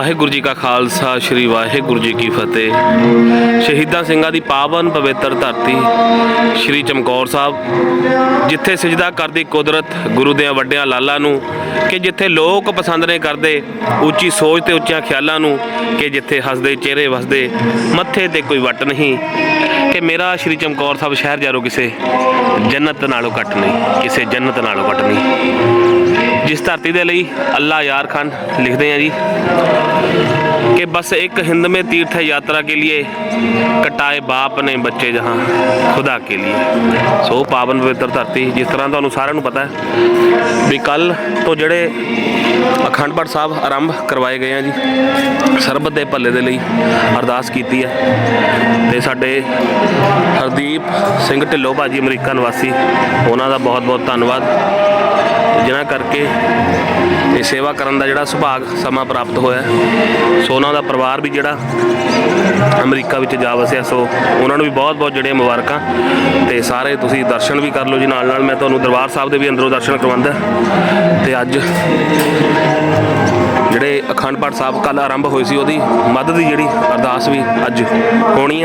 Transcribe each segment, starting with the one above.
ਵਾਹਿਗੁਰੂ ਜੀ ਕਾ ਖਾਲਸਾ, ਸ੍ਰੀ ਵਾਹਿਗੁਰੂ ਜੀ ਕੀ ਫਤਿਹ। ਸ਼ਹੀਦਾਂ ਸਿੰਘਾਂ ਦੀ ਪਾਵਨ ਪਵਿੱਤਰ ਧਰਤੀ, ਸ੍ਰੀ ਚਮਕੌਰ ਸਾਹਿਬ, ਜਿੱਥੇ ਸਜਦਾ ਕਰਦੀ ਕੁਦਰਤ ਗੁਰੂ ਦੇ ਵੱਡਿਆਂ ਲਾਲਾਂ ਨੂੰ, ਕਿ ਜਿੱਥੇ ਲੋਕ ਪਸੰਦ ਨਹੀਂ ਕਰਦੇ ਉੱਚੀ ਸੋਚ ਤੇ ਉੱਚਿਆਂ ਖਿਆਲਾਂ ਨੂੰ, ਕਿ ਜਿੱਥੇ ਹੱਸਦੇ, ਚਿਹਰੇ ਵਸਦੇ, ਮੱਥੇ ਤੇ ਕੋਈ ਵੱਟ ਨਹੀਂ। ਕਿ ਮੇਰਾ ਸ੍ਰੀ ਚਮਕੌਰ ਸਾਹਿਬ ਸ਼ਹਿਰ ਜਾਰੋ ਕਿਸੇ ਜੰਨਤ ਨਾਲੋਂ ਘੱਟ ਨਹੀਂ, ਕਿਸੇ ਜੰਨਤ ਨਾਲੋਂ ਘੱਟ ਨਹੀਂ। ਇਸ ਧਰਤੀ ਦੇ ਲਈ ਅੱਲਾ ਯਾਰ ਖਾਨ ਲਿਖਦੇ ਆ ਜੀ। कि बस एक हिंद में तीर्थ यात्रा के लिए कटाए बाप ने बच्चे जहां खुदा के लिए ਸੋ ਪਾਵਨ ਪਵਿੱਤਰ ਧਰਤੀ ਜਿਸ ਤਰ੍ਹਾਂ ਤੁਹਾਨੂੰ ਸਾਰਿਆਂ ਨੂੰ ਪਤਾ ਹੈ ਵੀ ਕੱਲ ਤੋਂ ਜਿਹੜੇ ਅਖੰਡ ਪਾਠ ਸਾਹਿਬ ਆਰੰਭ ਕਰਵਾਏ ਗਏ ਆ ਜੀ ਸਰਬਤ ਦੇ ਭਲੇ ਦੇ ਲਈ ਅਰਦਾਸ ਕੀਤੀ ਹੈ ਤੇ ਸਾਡੇ ਹਰਦੀਪ ਸਿੰਘ ਢਿੱਲੋਂ ਭਾਜੀ ਅਮਰੀਕਾ ਨਿਵਾਸੀ ਉਹਨਾਂ ਦਾ ਬਹੁਤ ਬਹੁਤ ਧੰਨਵਾਦ ਜਿਨ੍ਹਾਂ ਕਰਕੇ ਇਹ ਸੇਵਾ ਕਰਨ ਦਾ ਜਿਹੜਾ ਸੁਭਾਗ ਸਮਾਂ ਪ੍ਰਾਪਤ ਹੋਇਆ ਹੈ। ਸੋ ਉਹਨਾਂ ਦਾ ਪਰਿਵਾਰ ਵੀ ਜਿਹੜਾ ਅਮਰੀਕਾ ਵਿੱਚ ਜਾ ਵਸਿਆ, ਸੋ ਉਹਨਾਂ ਨੂੰ ਵੀ ਬਹੁਤ-ਬਹੁਤ ਜਿਹੜੇ ਮੁਬਾਰਕਾਂ ਤੇ ਸਾਰੇ ਤੁਸੀਂ ਦਰਸ਼ਨ ਵੀ ਕਰ ਲਓ ਜੀ ਨਾਲ ਨਾਲ। ਮੈਂ ਤੁਹਾਨੂੰ ਦਰਬਾਰ ਸਾਹਿਬ ਦੇ ਵੀ ਅੰਦਰੋਂ ਦਰਸ਼ਨ ਕਰਵਾਉਂਦਾ। ਤੇ ਅੱਜ ਜਿਹੜੇ ਅਖੰਡ ਪਾਠ ਸਾਹਿਬ ਕੱਲ ਆਰੰਭ ਹੋਈ ਸੀ, ਉਹਦੀ ਮਦਦ ਦੀ ਜਿਹੜੀ ਅਰਦਾਸ ਵੀ ਅੱਜ ਹੋਣੀ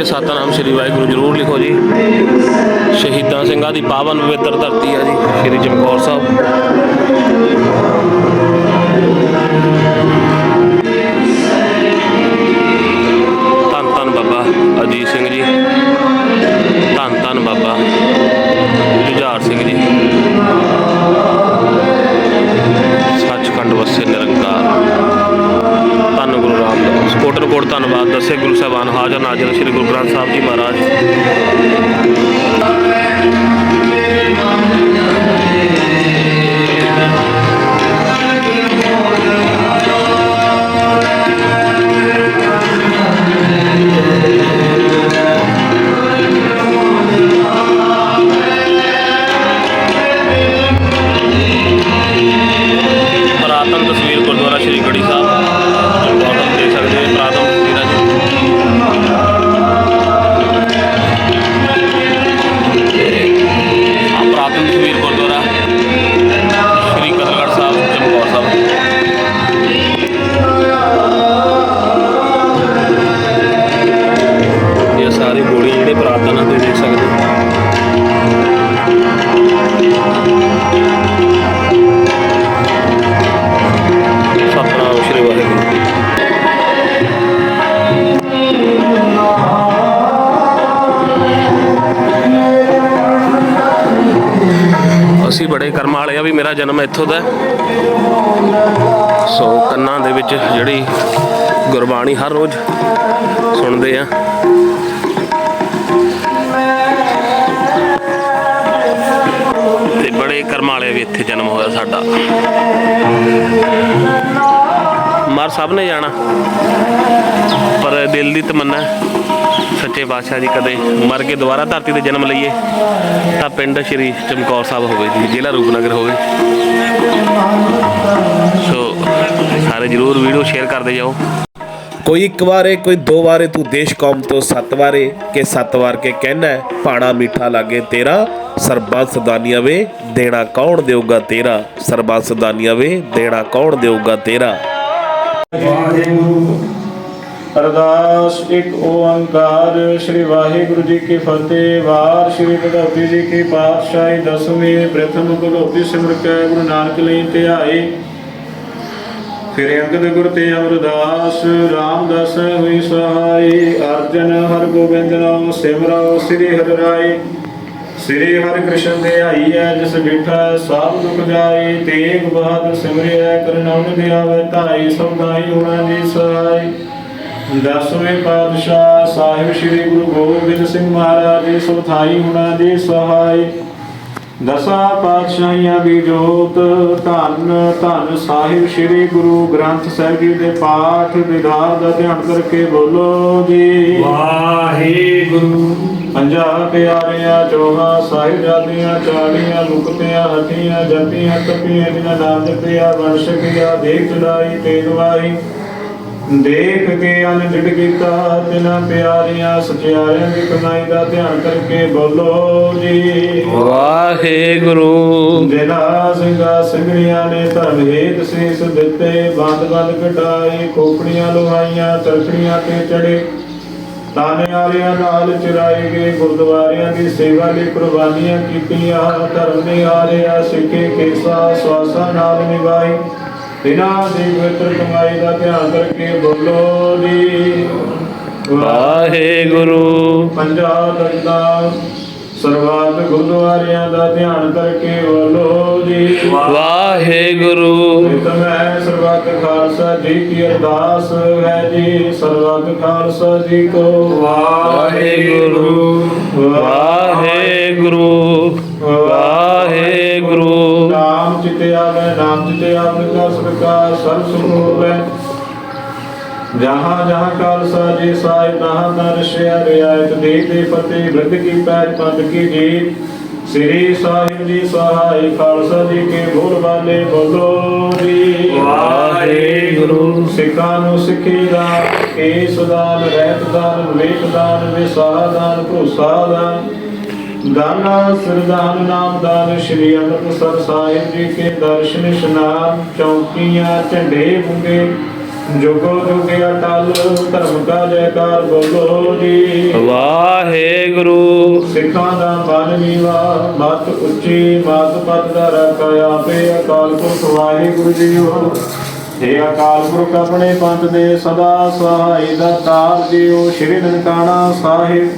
ਕਮੈਂਟਾਂ ਸਤਨਾਮ ਸ੍ਰੀ ਵਾਹਿਗੁਰੂ ਜਰੂਰ ਲਿਖੋ ਜੀ। ਸ਼ਹੀਦਾਂ ਸਿੰਘਾਂ ਦੀ ਪਾਵਨ ਪਵਿੱਤਰ ਧਰਤੀ ਆ ਜੀ, ਸ੍ਰੀ ਚਮਕੌਰ ਸਾਹਿਬ। ਸਤਨਾਮ ਸ੍ਰੀ ਵਾਹਿਗੁਰੂ। ਅਸੀਂ ਬੜੇ ਕਰਮ ਵਾਲੇ ਆ ਵੀ ਮੇਰਾ ਜਨਮ ਇੱਥੋਂ ਦਾ ਸੋ ਕੰਨਾਂ ਦੇ ਵਿੱਚ ਜਿਹੜੀ ਗੁਰਬਾਣੀ ਹਰ ਰੋਜ਼ ਸੁਣਦੇ ਆ। ਤੇ ਬੜੇ ਵੀ ਇੱਥੇ ਜਨਮ ਹੋਇਆ ਸਾਡਾ। ਮਰ ਸਭ ਨੇ ਜਾਣਾ। ਪਰ ਦਿਲ ਦੀ ਤਮੰਨਾ ਸੱਚੇ ਪਾਤਸ਼ਾਹ ਜੀ ਕਦੇ ਮਰ ਕੇ ਦੁਬਾਰਾ ਧਰਤੀ ਤੇ ਜਨਮ ਲਈਏ ਤਾਂ ਪਿੰਡ ਸ਼੍ਰੀ ਚਮਕੌਰ ਸਾਹਿਬ ਹੋਵੇ ਜੀ ਜ਼ਿਲ੍ਹਾ ਰੂਪਨਗਰ ਹੋਵੇ। ਸੋ ਸਾਰੇ ਜਰੂਰ ਵੀਡੀਓ ਸ਼ੇਅਰ ਕਰਦੇ ਜਾਓ। ਕੋਈ ਇੱਕ ਵਾਰੇ ਕੋਈ ਦੋ ਵਾਰੇ ਤੂੰ ਦੇਸ਼ ਕੌਮ ਤੋਂ ਸੱਤ ਵਾਰੇ ਕਿ ਸੱਤ ਵਾਰ ਕੇ ਕਹਿਣਾ ਹੈ, ਭਾਣਾ ਮਿੱਠਾ ਲਾਗੇ ਤੇਰਾ ਸਰਬਾ ਸਦਾਨੀਆਂ ਵੇ, ਦੇਣਾ ਕੌਣ ਦੇਊਗਾ ਤੇਰਾ? ਸਰਬਾ ਸਦਾਨੀਆਂ ਵੇ, ਦੇਣਾ ਕੌਣ ਦੇਊਗਾ ਤੇਰਾ? ਵਾਹਿਗੁਰੂ। ਅਰਦਾਸ ਇੱਕ ਓੰਕਾਰ, ਸ੍ਰੀ ਵਾਹਿਗੁਰੂ ਜੀ ਕੀ ਫਤਿਹ। ਵਾਰ ਸ੍ਰੀ ਭਗਵਤੀ ਜੀ ਕੀ ਪਾਤਸ਼ਾਹੀ, ਦਸਵੀਂ ਪ੍ਰਥਮ ਭਗਵਤੀ ਸਿਮਰ ਗੁਰੂ ਨਾਨਕ ਲਈ ਧਿਆਏ। ਫਿਰ ਅੰਗਦ ਗੁਰ ਤੇ ਅਮਰਦਾਸ, ਰਾਮਦਾਸ ਹੋਈ ਸਹਾਈ। ਅਰਜਨ ਹਰ ਗੋਬਿੰਦ ਨਾਮ ਸਿਮਰੋ, ਸ੍ਰੀ ਹਰਿ ਰਾਏ ਸ੍ਰੀ ਹਰਿ ਕ੍ਰਿਸ਼ਨ ਦੇ ਆਈ ਹੈ, ਜਿਸ ਬਿਠਾ ਸਭ ਦੁਖ ਜਾਏ ਤੇਗ ਬਹਾਦਰ ਸਿਮਰਿਆ ਕਰਨਾਉਨ ਦਿਆਵੇ ਧਾਈ ਸਭਾਈ ਹੋਣਾ ਦੀ ਸਹਾਈ। ਦਸਵੇਂ ਪਾਤਸ਼ਾਹ ਸਾਹਿਬ ਸ੍ਰੀ ਗੁਰੂ ਗੋਬਿੰਦ ਸਿੰਘ ਮਹਾਰਾਜ ਜੀ ਸੁਥਾਈ ਹੋਣਾ ਦੀ ਸਹਾਈ। ਦਸਾਂ ਪਾਤਸ਼ਾਹੀਆਂ ਦੀ ਜੋਤ ਧੰਨ ਧੰਨ ਸਾਹਿਬ ਸ੍ਰੀ ਗੁਰੂ ਗ੍ਰੰਥ ਸਾਹਿਬ ਜੀ ਦੇ ਪਾਠ ਵਿਦਾਰ ਦਾ ਧਿਆਨ ਕਰਕੇ ਬੋਲੋ ਜੀ। ਵਾਹਿਗੁਰੂ। ਪੰਜਾਹ ਪਿਆਰਿਆਂ ਚੋਹਾਂ ਸਾਹਿਬ ਜਾਦੀਆਂ ਚਾਲੀਆਂ ਮੁਕਤਿਆਂ ਹਟੀਆਂ ਜਪੀਆਂ ਤਪੀਆਂ ਜਿਨ੍ਹਾਂ ਨਾਮ ਜਪਿਆ ਵੰਡ ਛਕਿਆ ਦੇਖ ਚੜਾਈ ਤੇ ਦਵਾਈ। ਦੇਖ ਕੇ ਅਨਜਿਤ ਕੀਤਾ ਤਿਨਾਂ ਪਿਆਰਿਆਂ ਸਚਿਆਰਿਆਂ ਦੀ ਕਮਾਈ ਦਾ ਧਿਆਨ ਕਰਕੇ ਬੋਲੋ ਜੀ। ਵਾਹਿਗੁਰੂ। ਜਿਨਾ ਸਿੰਘਾ ਸਿੰਘੀਆਂ ਨੇ ਧਰਮ ਹੇਤ ਸੀਸ ਦਿੱਤੇ ਬੰਦ ਬੰਦ ਕਟਾਈ ਖੋਪੜੀਆਂ ਲੁਹਾਈਆਂ ਤਰਖੜੀਆਂ ਤੇ ਚੜੇ। ਤਾਨੇ ਵਾਲਿਆਂ ਨਾਲ ਚਰਾਏ ਗਏ ਗੁਰਦੁਆਰਿਆਂ ਦੀ ਸੇਵਾ ਲਈ ਕੁਰਬਾਨੀਆਂ ਕੀਤੀਆਂ ਧਰਮ ਨੇ ਆਰਿਆ ਸਿੱਖੇ ਕੇਸਾ ਸਵਾਸਾਂ ਨਾਲ ਨਿਭਾਈ। ਇਹਨਾਂ ਦੀ ਪਵਿੱਤਰ ਕਮਾਈ ਦਾ ਧਿਆਨ ਕਰਕੇ ਬੋਲੋ ਜੀ। ਵਾਹਿਗੁਰੂ। ਪੰਜਾਬ ਦਰਦਾ ਸਰਵਾਤ ਗੁਰਦੁਆਰਿਆਂ ਦਾ ਧਿਆਨ ਕਰਕੇ ਬੋਲੋ ਜੀ। ਵਾਹਿਗੁਰੂ। ਮੈਂ ਸਰਬੱਤ ਖਾਲਸਾ ਜੀ ਕੀ ਅਰਦਾਸ ਹੈ ਜੀ। ਸਰਬੱਤ ਖਾਲਸਾ ਜੀ ਕੋ ਵਾਹਿਗੁਰੂ। ਵਾਹਿਗੁਰੂ। ਵਾਹਿਗੁਰੂ। ਨਾਮ ਚਿਤੇ ਆਵੇ ਨਾਮ ਚਿਤੇ ਆਵੇ ਦਾ ਸਰਕਾਰ ਸਰਬ ਸੁਖ ਹੋਵੇ ਜਹਾਂ ਜਹਾਂ ਖਾਲਸਾ ਜੀ ਸਾਹਿਬ ਤਹਾਂ ਦਰਸ਼ਿਆ ਰਿਆਇਤ ਦੇ ਦੇ ਫਤਿਹ ਬਿਰਧ ਕੀ ਪੈਜ ਪੰਦ ਕੀ ਜੀਤ। ਸ੍ਰੀ ਸਾਹਿਬ ਜੀ ਸਹਾਈ ਖਾਲਸਾ ਜੀ ਕੇ ਬੋਲ ਵਾਲੇ ਬੋਲੋ ਜੀ। ਵਾਹਿਗੁਰੂ। ਸਿੱਖਾਂ ਨੂੰ ਸਿੱਖੀ ਦਾ ਕੇਸ ਦਾਨ ਰਹਿਤ ਦਾਨ ਵਿਵੇਕ ਦਾਨ ਵਿਸਾਹ ਦਾਨ ਭਰੋਸਾ ਦਾਨ। ਦਾਨਾ ਸਰਦਾਨ ਨਾਮ ਦਾਨ ਸ਼੍ਰੀ ਅੰਮ੍ਰਿਤਸਰ ਸਾਹਿਬ ਜੀ ਕੇ ਦਰਸ਼ਨ ਇਸ਼ਨਾਨ ਚੌਕੀਆਂ ਝੰਡੇ ਬੁੰਗੇ ਜੁਗੋ ਜੁਗੇ ਅਟਲ ਧਰਮ ਕਾ ਜੈਕਾਰ ਬੋਲੋ ਜੀ। ਵਾਹਿਗੁਰੂ। ਸਿੱਖਾਂ ਦਾ ਮਨ ਨੀਵਾ ਮਤ ਉੱਚੀ ਮਤ ਪਤ ਦਾ ਰੱਖਿਆ ਆਪੇ ਅਕਾਲ ਪੁਰਖ ਵਾਹਿਗੁਰੂ ਜੀਓ। हे ਅਕਾਲ ਪੁਰਖ ਆਪਣੇ ਪੰਥ ਦੇ ਸਦਾ ਸਹਾਈ ਦਾ ਤਾਰ ਜੀਓ। ਸ਼੍ਰੀ ਨਨਕਾਣਾ ਸਾਹਿਬ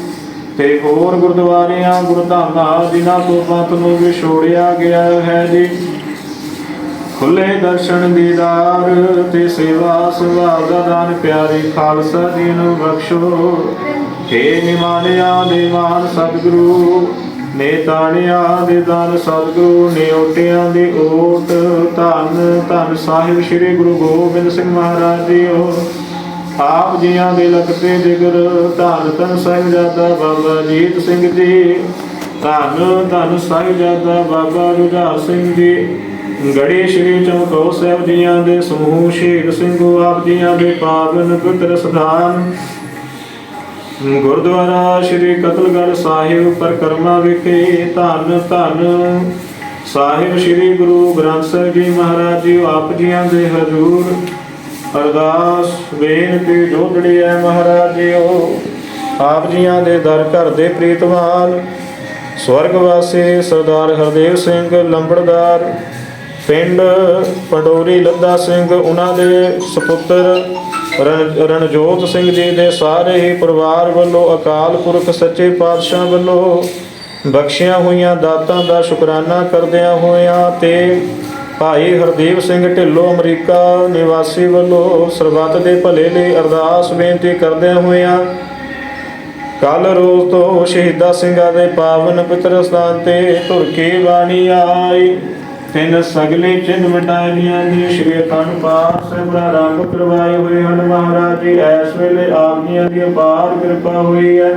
ਤੇ ਹੋਰ ਗੁਰਦੁਆਰਿਆਂ ਗੁਰਧਾਮਾਂ ਜਿਨ੍ਹਾਂ ਤੋਂ ਪੰਥ ਨੂੰ ਵਿਛੋੜਿਆ ਗਿਆ ਹੈ ਜੀ। ਖੁੱਲੇ ਦਰਸ਼ਨ ਦੀਦਾਰ ਤੇ ਸੇਵਾ ਸੁਭਾਅ ਦਾ ਦਾਨ ਪਿਆਰੇ ਖਾਲਸਾ ਜੀ ਨੂੰ ਬਖਸ਼ੋ। ਏ ਨਿਮਾਨਿਆ ਦੇ ਮਾਨ ਸਤਿਗੁਰੂ ਨੇ ਤਾਣਿਆ ਦੇ ਦਾਨ ਸਤਿਗੁਰੂ ਨੇ ਓਟਿਆਂ ਦੇ ਓਟ, ਧੰਨ ਧੰਨ ਸਾਹਿਬ ਸ੍ਰੀ ਗੁਰੂ ਗੋਬਿੰਦ ਸਿੰਘ ਮਹਾਰਾਜ ਜੀ ਜੀਓ। ਆਪ ਜੀਆਂ ਦੇ ਲਗਤੇ ਜਿਗਰ, ਧੰਨ ਧੰਨ ਸਾਹਿਬਜ਼ਾਦਾ ਬਾਬਾ ਜੀਤ ਸਿੰਘ ਜੀ, ਧੰਨ ਧੰਨ ਸਾਹਿਬਜ਼ਾਦਾ ਬਾਬਾ ਰੁਝਾਰ ਸਿੰਘ ਜੀ। ਗੜੀ ਸ਼੍ਰੀ ਚਮਕੌਰ ਸਾਹਿਬ ਜੀਆਂ ਦੇ ਸਮੂਹ, ਸ਼ਹੀਦ ਸਿੰਘੋ ਆਪ ਜੀਆਂ ਦੇ ਪਾਵਨ ਪੁੱਤਰ ਸਥਾਨ ਗੁਰਦੁਆਰਾ ਸ਼੍ਰੀ ਕਤਲਗੜ੍ਹ ਸਾਹਿਬ ਪਰਕਰਮਾ ਵਿਖੇ ਧੰਨ ਧੰਨ। ਸਾਹਿਬ ਸ਼੍ਰੀ ਗੁਰੂ ਗ੍ਰੰਥ ਸਾਹਿਬ ਜੀ ਮਹਾਰਾਜ ਜੀ ਆਪ ਜੀਆਂ ਦੇ ਹਜ਼ੂਰ। ਅਰਦਾਸ, ਬੇਨਤੀ ਜੋਦੜੀ ਹੈ ਮਹਾਰਾਜ ਜੀਓ। ਆਪ ਜੀਆਂ ਦੇ ਦਰ ਘਰ ਦੇ ਪ੍ਰੀਤਮਾਨ ਸਵਰਗਵਾਸੀ ਸਰਦਾਰ ਹਰਦੇਵ ਸਿੰਘ ਲੰਬੜਦਾਰ। ਪਿੰਡ ਪੰਡੋਰੀ ਲੱਦਾ ਸਿੰਘ, ਉਹਨਾਂ ਦੇ ਸੁਪੁੱਤਰ ਰਣ- ਰਣਜੋਤ ਸਿੰਘ ਜੀ ਦੇ ਸਾਰੇ ਹੀ ਪਰਿਵਾਰ ਵੱਲੋਂ ਅਕਾਲ ਪੁਰਖ ਸੱਚੇ ਪਾਤਸ਼ਾਹ ਵੱਲੋਂ ਬਖਸ਼ੀਆਂ ਹੋਈਆਂ ਦਾਤਾਂ ਦਾ ਸ਼ੁਕਰਾਨਾ ਕਰਦਿਆਂ ਹੋਇਆਂ ਤੇ ਭਾਈ ਹਰਦੀਪ ਸਿੰਘ ਢਿੱਲੋਂ ਅਮਰੀਕਾ ਨਿਵਾਸੀ ਵੱਲੋਂ ਸਰਬੱਤ ਦੇ ਭਲੇ ਲਈ ਅਰਦਾਸ ਬੇਨਤੀ ਕਰਦਿਆਂ ਹੋਇਆਂ ਕੱਲ ਰੋਜ਼ ਤੋਂ ਸ਼ਹੀਦਾ ਸਿੰਘਾਂ ਦੇ ਪਾਵਨ ਪਿਤਰ ਸਥਾਨ ਤੇ ਧੁਰ ਕੇ ਬਾਣੀ ਆਈ। ਤਿੰਨ ਸਗਲੇ ਚਿੰਨ ਮਿਟਾਈਆਂ ਜੀ ਸ਼੍ਰੀ ਅਖੰਡ ਪਾਠ ਸਾਹਿਬ ਦਾ ਰੰਗ ਕਰਵਾਏ ਹੋਏ ਹਨ ਮਹਾਰਾਜ ਜੀ। ਐਸ ਵੇਲੇ ਆਪ ਜੀਆਂ ਦੀ ਅਪਾਰ ਕਿਰਪਾ ਹੋਈ ਹੈ।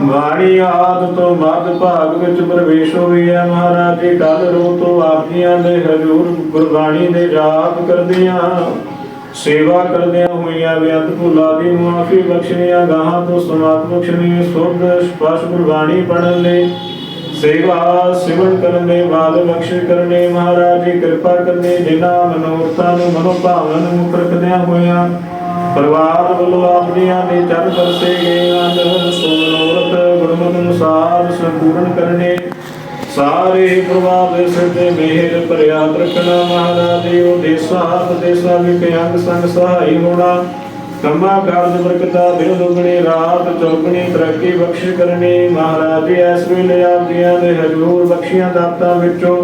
ਵਾਣੀ ਆਦ ਤੋਂ ਮੱਧ ਭਾਗ ਵਿੱਚ ਪ੍ਰਵੇਸ਼ ਹੋਈ ਹੈ ਮਹਾਰਾਜ ਜੀ। ਕੱਲ ਰੋ ਤੋਂ ਆਪਦੀਆਂ ਦੇ ਹਜੂਰ ਗੁਰਬਾਣੀ ਦੇ ਜਾਪ ਕਰਦਿਆਂ, ਸੇਵਾ ਕਰਦਿਆਂ ਹੋਈਆਂ, ਵਿਅੰਤ ਭੁਲਾ ਦੀ ਮੁਆਫੀ ਬਖਸ਼ਣੀਆਂ, ਗਾਹਾਂ ਤੋਂ ਸਮਾਤ ਬਖਸ਼ਣੀ, ਸੁਧ ਸਪਸ਼ ਗੁਰਬਾਣੀ ਪੜਨ ਲਈ ਸੇਵਾ ਸਿਮਰਨ ਕਰਨ ਦੇ ਬਾਦ ਕਰਨੇ ਮਹਾਰਾਜ ਜੀ ਕਿਰਪਾ ਕਰਨੇ, ਜਿਨ੍ਹਾਂ ਮਨੋਰਥਾਂ ਨੂੰ ਮਨੋ ਭਾਵਨਾ ਨੂੰ ਮੁੱਖ ਰੱਖਦਿਆਂ ਪਰਿਵਾਰ ਵੱਲੋਂ ਆਪਣੀਆਂ ਦੇ ਚਰਨ ਵਰਤੇ ਗਏ ਹਨ। ਸੋ ਗੁਰਮਤਿ ਅਨੁਸਾਰ ਸੰਪੂਰਨ ਕਰਨੇ। ਸਾਰੇ ਪਰਿਵਾਰ ਦੇ ਸਿਰ ਤੇ ਮਿਹਰ ਭਰਿਆ ਰੱਖਣਾ ਮਹਾਰਾਜ ਜੀ ਉਹ ਦੇਸਾਂ ਵਿੱਚ ਅੰਗ ਸੰਗ ਸਹਾਈ ਹੋਣਾ। ਕੰਮਾਂ ਕਾਰਜ ਬਰਕਤਾਂ ਦਿਨ ਦੁਗਣੀ, ਰਾਤ ਚੌਗਣੀ, ਤਰੱਕੀ ਬਖਸ਼ ਕਰਨੀ। ਮਹਾਰਾਜ, ਇਸ ਵੇਲੇ ਆਪ ਜੀਆਂ ਦੇ ਹਜ਼ੂਰ ਬਖਸ਼ੀਆਂ ਦਾਤਾਂ ਵਿੱਚੋਂ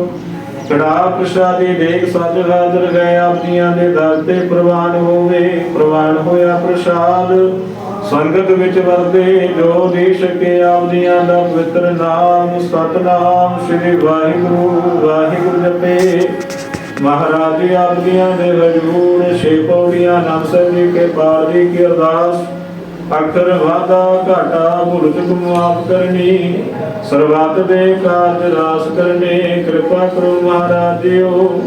ਕੜਾ ਪ੍ਰਸ਼ਾਦੀ ਦੇਖ ਸੱਜ ਹਾਜ਼ਰ ਗਏ ਆਪ ਜੀਆਂ ਦੇ ਦਰ ਤੇ ਪ੍ਰਵਾਨ ਹੋਵੇ, ਪ੍ਰਵਾਨ ਹੋਇਆ ਪ੍ਰਸ਼ਾਦ। ਸੰਗਤ ਵਿੱਚ ਵਰਦੇ ਜੋ ਦੇ ਸਕੇ ਆਪ ਜੀਆਂ ਦਾ ਪਵਿੱਤਰ ਨਾਮ, ਸਤਨਾਮ ਸ੍ਰੀ ਵਾਹਿਗੁਰੂ ਵਾਹਿਗੁਰੂ ਜਪੇ। ਮਹਾਰਾਜ ਆਪ ਜੀਆਂ ਦੇ ਹਜੂਰ, ਛੇ ਪੌੜੀਆਂ ਨਾਮ ਜੀ, ਕੇ ਪਾਰ ਜੀ, ਕੀ ਅਰਦਾਸ? ਅਖਰ ਵਾਦਾ ਘਾਟਾ ਭੁੱਲ ਚੁੱਕ ਮਾਫ ਕਰਨੀ। ਸਰਬੱਤ ਦੇ ਕਾਰਜ ਰਾਸ ਕਰਨੇ, ਕਿਰਪਾ ਕਰੋ ਮਹਾਰਾਜ ਜੀਓ।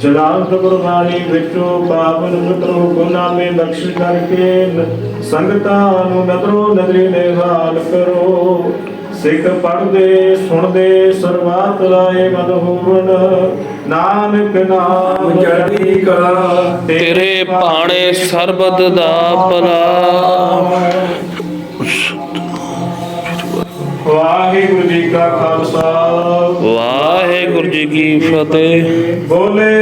ਜਲਾਲਤ ਗੁਰਬਾਣੀ ਵਿੱਚੋਂ ਪਾਵਨ ਮਿੱਤਰੋ ਗੁਨਾਮੇ ਬਖਸ਼ ਕਰਕੇ ਸੰਗਤਾਂ ਨੂੰ ਨਦਰੋ ਨਦਰੀ ਨਿਹਾਲ ਕਰੋ। ਸਿੱਖ ਪੜਦੇ ਸੁਣਦੇ ਸਰਬੱਤ ਰਾਏ ਮਦ ਹੋਵਨ ਨਾਨਕ ਨਾਮ ਚੜ੍ਹਦੀ ਕਲਾ। ਤੇਰੇ ਭਾਣੇ ਸਰਬਤ ਦਾ ਭਲਾ। ਵਾਹਿਗੁਰੂ ਜੀ ਕਾ ਖਾਲਸਾ। ਵਾਹਿਗੁਰੂ ਜੀ ਕੀ ਫਤਿਹ। ਬੋਲੇ।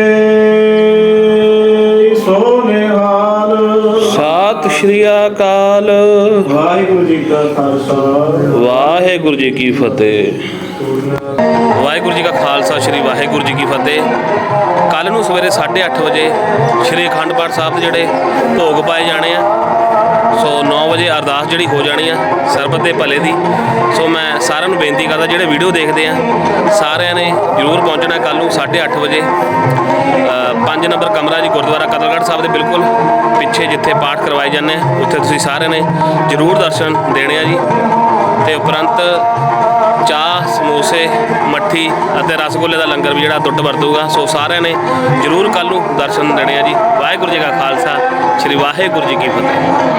ਸ਼੍ਰੀ ਅਕਾਲ। ਵਾਹਿਗੁਰੂ ਜੀ ਕਾ ਖਾਲਸਾ। ਵਾਹਿਗੁਰੂ ਜੀ ਕੀ ਫਤਿਹ। ਵਾਹਿਗੁਰੂ ਜੀ ਕਾ ਖਾਲਸਾ ਸ੍ਰੀ ਵਾਹਿਗੁਰੂ ਜੀ ਕੀ ਫਤਿਹ। ਕੱਲ ਨੂੰ ਸਵੇਰੇ 8:30 ਵਜੇ ਸ੍ਰੀ ਅਖੰਡ ਪਾਠ ਸਾਹਿਬ ਦੇ ਜਿਹੜੇ ਭੋਗ ਪਾਏ ਜਾਣੇ ਆ। ਸੋ 9 ਵਜੇ ਅਰਦਾਸ ਜਿਹੜੀ ਹੋ ਜਾਣੀ ਆ ਸਰਬਤ ਦੇ ਭਲੇ ਦੀ। ਸੋ ਮੈਂ ਸਾਰਿਆਂ ਨੂੰ ਬੇਨਤੀ ਕਰਦਾ, ਜਿਹੜੇ ਵੀਡੀਓ ਦੇਖਦੇ ਆ, ਸਾਰਿਆਂ ਨੇ ਜਰੂਰ ਪਹੁੰਚਣਾ ਕੱਲ ਨੂੰ 8:30 ਵਜੇ। 5 ਨੰਬਰ ਕਮਰਾ ਜੀ ਗੁਰਦੁਆਰਾ ਕਤਲਗੜ੍ਹ ਸਾਹਿਬ ਦੇ ਬਿਲਕੁਲ ਪਿੱਛੇ ਜਿੱਥੇ ਪਾਠ ਕਰਵਾਏ ਜਾਂਦੇ ਆ, ਉੱਥੇ ਤੁਸੀਂ ਸਾਰਿਆਂ ਨੇ ਜਰੂਰ ਦਰਸ਼ਨ ਦੇਣੇ ਆ ਜੀ। ਤੇ ਉਪਰੰਤ ਚਾਹ, ਸਮੋਸੇ, ਮੱਠੀ ਅਤੇ ਰਸਗੁੱਲੇ ਦਾ ਲੰਗਰ ਵੀ ਜਿਹੜਾ ਟੁੱਟ ਵਰਤੂਗਾ, ਸੋ ਸਾਰਿਆਂ ਨੇ ਜਰੂਰ ਕੱਲ ਨੂੰ ਦਰਸ਼ਨ ਦੇਣੇ ਆ ਜੀ। ਵਾਹਿਗੁਰੂ ਜੀ ਕਾ ਖਾਲਸਾ, ਸ੍ਰੀ ਵਾਹਿਗੁਰੂ ਜੀ ਕੀ ਫਤਿਹ।